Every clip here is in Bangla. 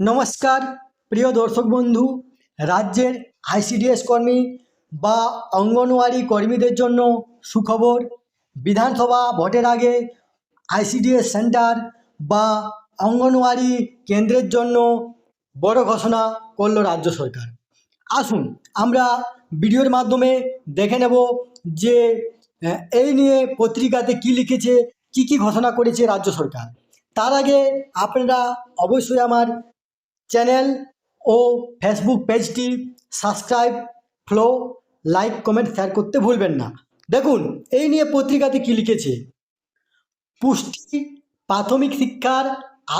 নমস্কার, প্রিয় দর্শক বন্ধু, রাজ্যের আইসিডিএস কর্মী বা অঙ্গনওয়াড়ি কর্মীদের জন্য সুখবর। বিধানসভা ভোটের আগে আইসিডিএস সেন্টার বা অঙ্গনওয়াড়ি কেন্দ্রের জন্য বড় ঘোষণা করল রাজ্য সরকার। আসুন, আমরা ভিডিওর মাধ্যমে দেখে নেব যে এই নিয়ে পত্রিকাতে কি লিখেছে, কি কি ঘোষণা করেছে রাজ্য সরকার। তার আগে আপনারা অবশ্যই আমার চ্যানেল ও ফেসবুক পেজটি subscribe follow like comment share করতে ভুলবেন না। দেখুন, এই নিয়ে পত্রিকাতে কি লিখেছে? পুষ্টি প্রাথমিক শিক্ষার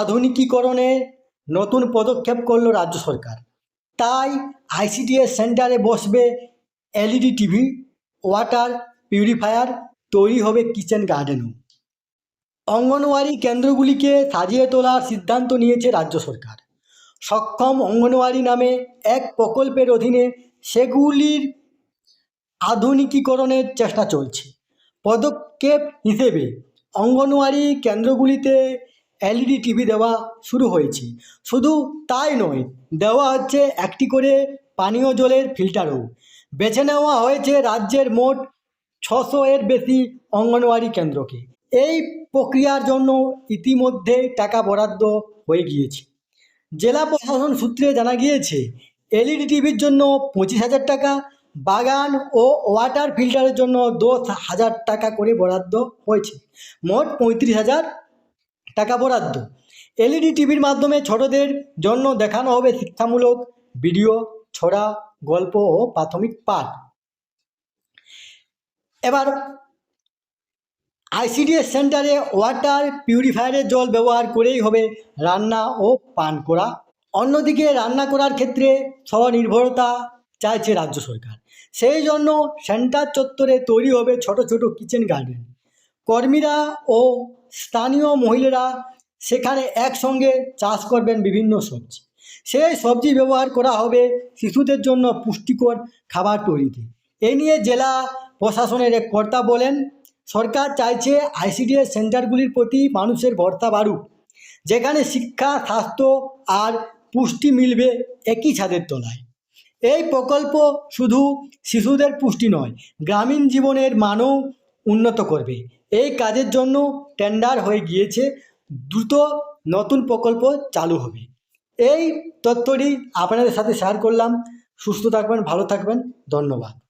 আধুনিকীকরণে নতুন পদক্ষেপ করল রাজ্য সরকার। তাই আইসিডিএস সেন্টারে বসবে এলইডি টিভি, ওয়াটার পিউরিফায়ার, তৈরি হবে কিচেন গার্ডেনও। অঙ্গনওয়াড়ি কেন্দ্রগুলিকে সাজিয়ে তোলার সিদ্ধান্ত নিয়েছে রাজ্য সরকার। সক্ষম অঙ্গনওয়াড়ি নামে এক প্রকল্পের অধীনে সেগুলির আধুনিকীকরণের চেষ্টা চলছে। পদক্ষেপ হিসেবে অঙ্গনওয়াড়ি কেন্দ্রগুলিতে এলইডি, টিভি দেওয়া শুরু হয়েছে। শুধু তাই নয়, দেওয়া হচ্ছে একটি করে পানীয় জলের ফিল্টারও। বেছে নেওয়া হয়েছে রাজ্যের মোট ছশো এর বেশি অঙ্গনওয়াড়ি কেন্দ্রকে। এই প্রক্রিয়ার জন্য ইতিমধ্যে টাকা বরাদ্দ হয়ে গিয়েছে। জেলা প্রশাসন সূত্রে জানা গিয়েছে, এলইডি টিভির জন্য পঁচিশ হাজার টাকা, বাগান ও ওয়াটার ফিল্টারের জন্য দশ হাজার টাকা করে বরাদ্দ হয়েছে। মোট পঁয়ত্রিশ হাজার টাকা বরাদ্দ। এলইডি টিভির মাধ্যমে ছোটদের জন্য দেখানো হবে শিক্ষামূলক ভিডিও, ছড়া, গল্প ও প্রাথমিক পাঠ। এবার আইসিডিএস সেন্টারে ওয়াটার পিউরিফায়ারের জল ব্যবহার করেই হবে রান্না ও পান করা। অন্যদিকে রান্না করার ক্ষেত্রে স্বনির্ভরতা চাইছে রাজ্য সরকার। সেই জন্য সেন্টার চত্বরে তৈরি হবে ছোট ছোট কিচেন গার্ডেন। কর্মীরা ও স্থানীয় মহিলারা সেখানে একসঙ্গে চাষ করবেন বিভিন্ন সবজি। সেই সবজি ব্যবহার করা হবে শিশুদের জন্য পুষ্টিকর খাবার তৈরিতে। এ নিয়ে জেলা প্রশাসনের এক কর্তা বলেন সরকার চাইছে আইসিডিএস সেন্টারগুলির প্রতি মানুষের ভরসা বাড়ুক। যেখানে শিক্ষা, স্বাস্থ্য আর পুষ্টি মিলবে একই ছাদের তলায়। এই প্রকল্প শুধু শিশুদের পুষ্টি নয়, গ্রামীণ জীবনের মানও উন্নত করবে। এই কাজের জন্য টেন্ডার হয়ে গিয়েছে, দ্রুত নতুন প্রকল্প চালু হবে। এই তথ্যটি আপনাদের সাথে শেয়ার করলাম। সুস্থ থাকবেন, ভালো থাকবেন। ধন্যবাদ।